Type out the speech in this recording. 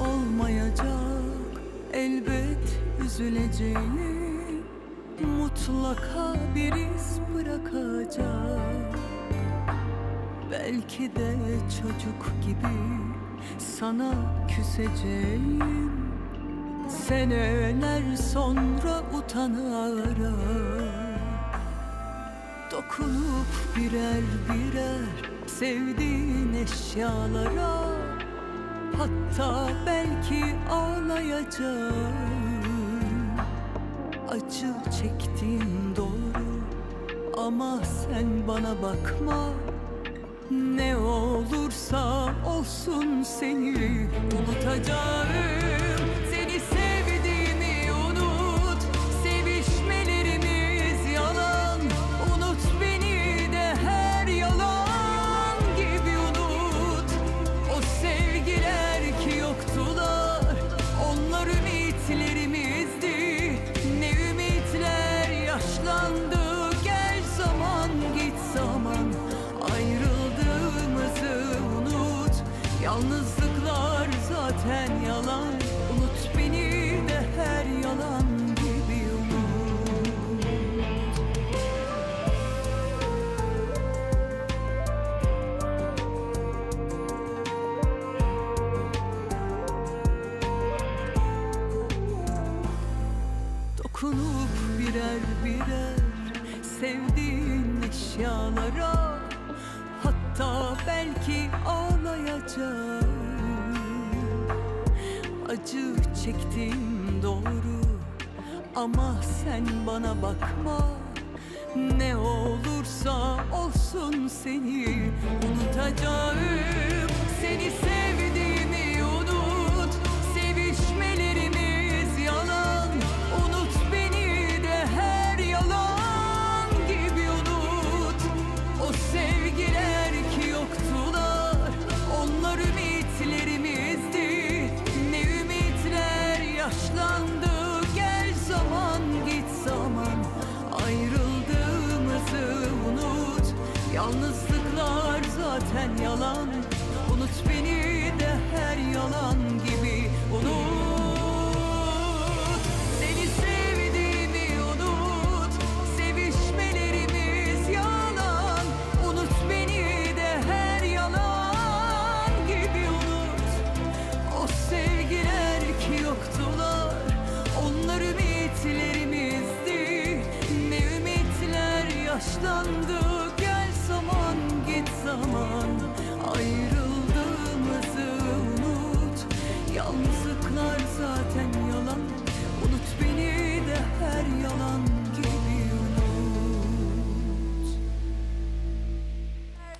olmayacak. Elbet üzüleceğini Mutlaka bir iz bırakacak. Belki de çocuk gibi sana küseceğim. Seneler sonra utanarak Dokunup birer birer sevdiğin eşyalara Hatta belki ağlayacağım. Acı çektiğim doğru Ama sen bana bakma. Ne olursa olsun seni unutacağım Dokunup birer birer sevdiğin eşyalara Hatta belki ağlayacağım. Acı çektiğim doğru ama sen bana bakma. Ne olursa olsun seni unutacağım zaten yalan. Unut beni de her yalan gibi. Unut. Seni sevdiğimi unut. Sevişmelerimiz yalan. Unut beni de her yalan gibi. Unut. O sevgiler ki yoktular. Onlar ümitlerimizdi. Ne ümitler yaşlandı